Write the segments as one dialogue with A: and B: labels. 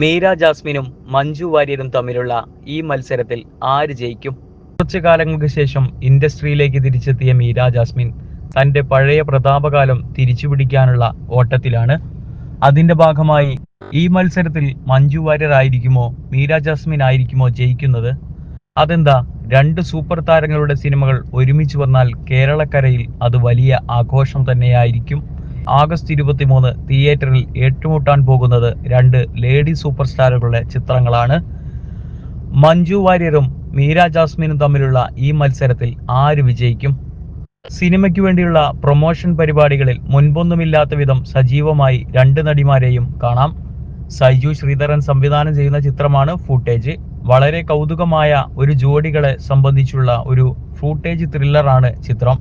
A: മീര ജാസ്മിനും മഞ്ജു വാര്യരും തമ്മിലുള്ള ഈ മത്സരത്തിൽ ആര് ജയിക്കും? കുറച്ചു കാലങ്ങൾക്ക് ശേഷം ഇൻഡസ്ട്രിയിലേക്ക് തിരിച്ചെത്തിയ മീര ജാസ്മിൻ തന്റെ പഴയ പ്രതാപകാലം തിരിച്ചുപിടിക്കാനുള്ള ഓട്ടത്തിലാണ്. അതിന്റെ ഭാഗമായി ഈ മത്സരത്തിൽ മഞ്ജു വാര്യർ ആയിരിക്കുമോ മീര ജാസ്മിൻ ആയിരിക്കുമോ ജയിക്കുന്നത്? അതെന്താ രണ്ട് സൂപ്പർ താരങ്ങളുടെ സിനിമകൾ ഒരുമിച്ച് വന്നാൽ കേരളക്കരയിൽ അത് വലിയ ആഘോഷം തന്നെയായിരിക്കും? ആഗസ്റ്റ് ഇരുപത്തിമൂന്ന് തിയേറ്ററിൽ ഏറ്റുമുട്ടാൻ പോകുന്നത് രണ്ട് ലേഡി സൂപ്പർ സ്റ്റാറുകളുടെ ചിത്രങ്ങളാണ്. മഞ്ജു വാര്യരും മീര ജാസ്മിനും തമ്മിലുള്ള ഈ മത്സരത്തിൽ ആര് വിജയിക്കും? സിനിമയ്ക്ക് വേണ്ടിയുള്ള പ്രൊമോഷൻ പരിപാടികളിൽ മുൻപൊന്നുമില്ലാത്ത വിധം സജീവമായി രണ്ട് നടിമാരെയും കാണാം. സൈജു ശ്രീധരൻ സംവിധാനം ചെയ്യുന്ന ചിത്രമാണ് ഫൂട്ടേജ്. വളരെ കൗതുകമായ ഒരു ജോഡികളെ സംബന്ധിച്ചുള്ള ഒരു ഫൂട്ടേജ് ത്രില്ലറാണ് ചിത്രം.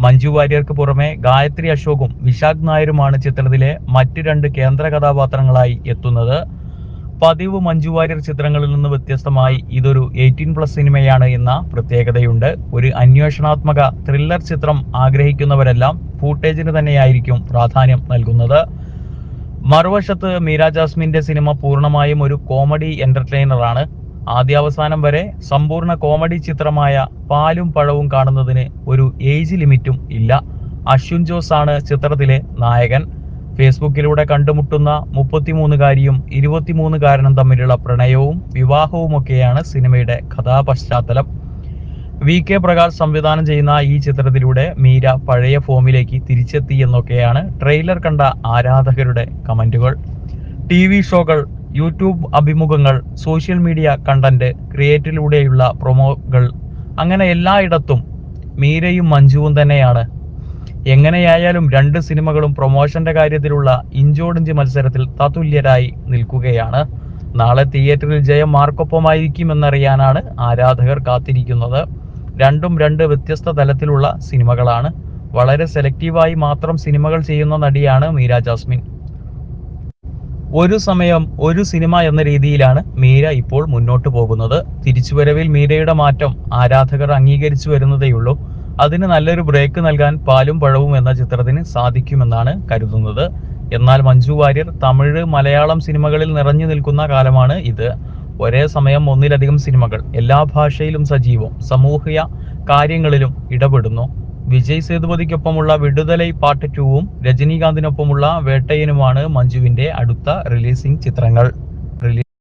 A: മഞ്ജു വാര്യർക്ക് പുറമെ ഗായത്രി അശോകും വിശാഖ് നായരുമാണ് ചിത്രത്തിലെ മറ്റ് രണ്ട് കേന്ദ്ര കഥാപാത്രങ്ങളായി എത്തുന്നത്. പതിവ് മഞ്ജു വാര്യർ ചിത്രങ്ങളിൽ നിന്ന് വ്യത്യസ്തമായി ഇതൊരു എയ്റ്റീൻ പ്ലസ് സിനിമയാണ് എന്ന പ്രത്യേകതയുണ്ട്. ഒരു അന്വേഷണാത്മക ത്രില്ലർ ചിത്രം ആഗ്രഹിക്കുന്നവരെല്ലാം ഫൂട്ടേജിന് തന്നെയായിരിക്കും പ്രാധാന്യം നൽകുന്നത്. മറുവശത്ത് മീര ജാസ്മിന്റെ സിനിമ പൂർണമായും ഒരു കോമഡി എന്റർടൈനറാണ്. ആദ്യാവസാനം വരെ സമ്പൂർണ കോമഡി ചിത്രമായ പാലും പഴവും കാണുന്നതിന് ഒരു ഏജ് ലിമിറ്റും ഇല്ല. അശ്വിൻ ജോസ് ആണ് ചിത്രത്തിലെ നായകൻ. ഫേസ്ബുക്കിലൂടെ കണ്ടുമുട്ടുന്ന മുപ്പത്തിമൂന്നുകാരിയും ഇരുപത്തിമൂന്നുകാരനും തമ്മിലുള്ള പ്രണയവും വിവാഹവുമൊക്കെയാണ് സിനിമയുടെ കഥാപശ്ചാത്തലം. വി കെ പ്രകാശ് സംവിധാനം ചെയ്യുന്ന ഈ ചിത്രത്തിലൂടെ മീര പഴയ ഫോമിലേക്ക് തിരിച്ചെത്തി എന്നൊക്കെയാണ് ട്രെയിലർ കണ്ട ആരാധകരുടെ കമന്റുകൾ. ടി വി ഷോകൾ യൂട്യൂബ് അഭിമുഖങ്ങൾ സോഷ്യൽ മീഡിയ കണ്ടന്റ് ക്രിയേറ്റിലൂടെയുള്ള പ്രൊമോകൾ അങ്ങനെ എല്ലായിടത്തും മീരയും മഞ്ജുവും തന്നെയാണ്. എങ്ങനെയായാലും രണ്ട് സിനിമകളും പ്രൊമോഷന്റെ കാര്യത്തിലുള്ള ഇഞ്ചോടിഞ്ച് മത്സരത്തിൽ തതുല്യരായി നിൽക്കുകയാണ്. നാളെ തിയേറ്ററിൽ ജയം മാർക്കൊപ്പമായിരിക്കുമെന്നറിയാനാണ് ആരാധകർ കാത്തിരിക്കുന്നത്. രണ്ടും രണ്ട് വ്യത്യസ്ത തലത്തിലുള്ള സിനിമകളാണ്. വളരെ സെലക്റ്റീവായി മാത്രം സിനിമകൾ ചെയ്യുന്ന നടിയാണ് മീര ജാസ്മിൻ. ഒരു സമയം ഒരു സിനിമ എന്ന രീതിയിലാണ് മീര ഇപ്പോൾ മുന്നോട്ട് പോകുന്നത്. തിരിച്ചുവരവിൽ മീരയുടെ മാറ്റം ആരാധകർ അംഗീകരിച്ചു വരുന്നതേയുള്ളൂ അതിന് നല്ലൊരു ബ്രേക്ക് നൽകാൻ പാലും പഴവും എന്ന ചിത്രത്തിന് സാധിക്കുമെന്നാണ് കരുതുന്നത്. എന്നാൽ മഞ്ജു വാര്യർ തമിഴ് മലയാളം സിനിമകളിൽ നിറഞ്ഞു നിൽക്കുന്ന കാലമാണ് ഇത്. ഒരേ സമയം ഒന്നിലധികം സിനിമകൾ എല്ലാ ഭാഷയിലും സജീവം സമൂഹ കാര്യങ്ങളിലും ഇടപെടുന്നു. വിജയ് സേതുപതിക്കൊപ്പമുള്ള വിടുതലൈ പാർട്ട് ടുവും രജനീകാന്തിനൊപ്പമുള്ള വേട്ടയനുമാണ് മഞ്ജുവിന്റെ അടുത്ത റിലീസിംഗ് ചിത്രങ്ങൾ.